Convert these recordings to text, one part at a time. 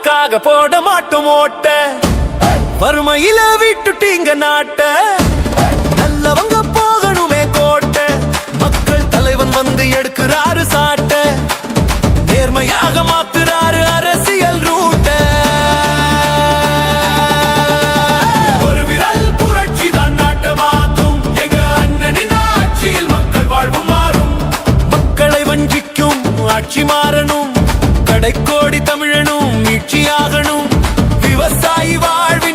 அதுக்காக போட மாட்டோம் ஓட்ட. வறுமையில விட்டுட்டீங்க நாட்ட. நல்லவங்க போகணுமே கோட்ட. மக்கள் தலைவன் வந்து எடுக்கிறாரு சாட்ட. நேர்மையாக மாத்துறாரு அரசியல் ரூட்ட. ஒரு விரல் புரட்சி தான் நாட்டை மாத்தும். எங்க அண்ணனின் ஆட்சியில் மக்கள் வாழ்வு மாறும். மக்களை வஞ்சிக்கும் ஆட்சி மாறணும். கடைக்கோடி தமிழனும் மீட்சியாகணும். விவசாயி வாழ்வு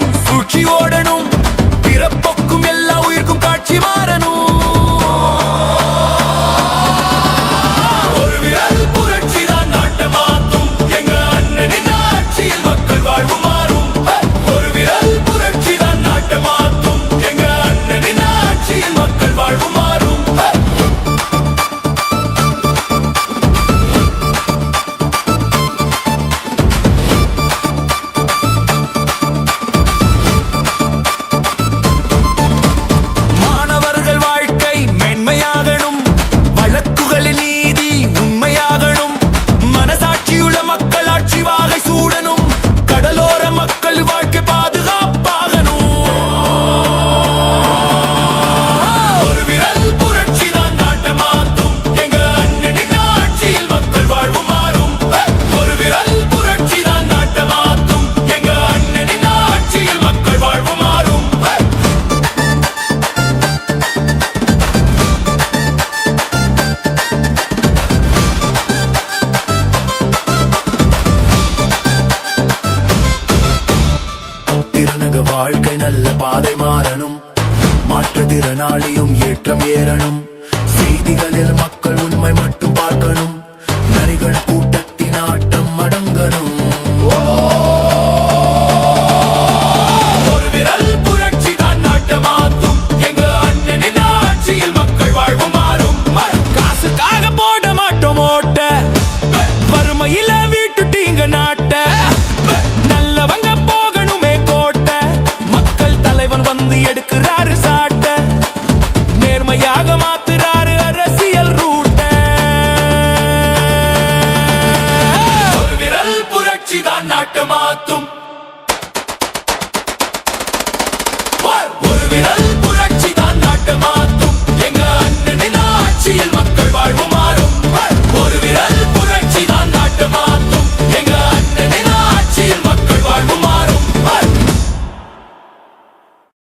வாழ்க்கை நல்ல பாதை மாறணும். மாற்றுத்திறனாளியும் ஏற்றம் ஏறணும். செய்திகளில் மக்கள் be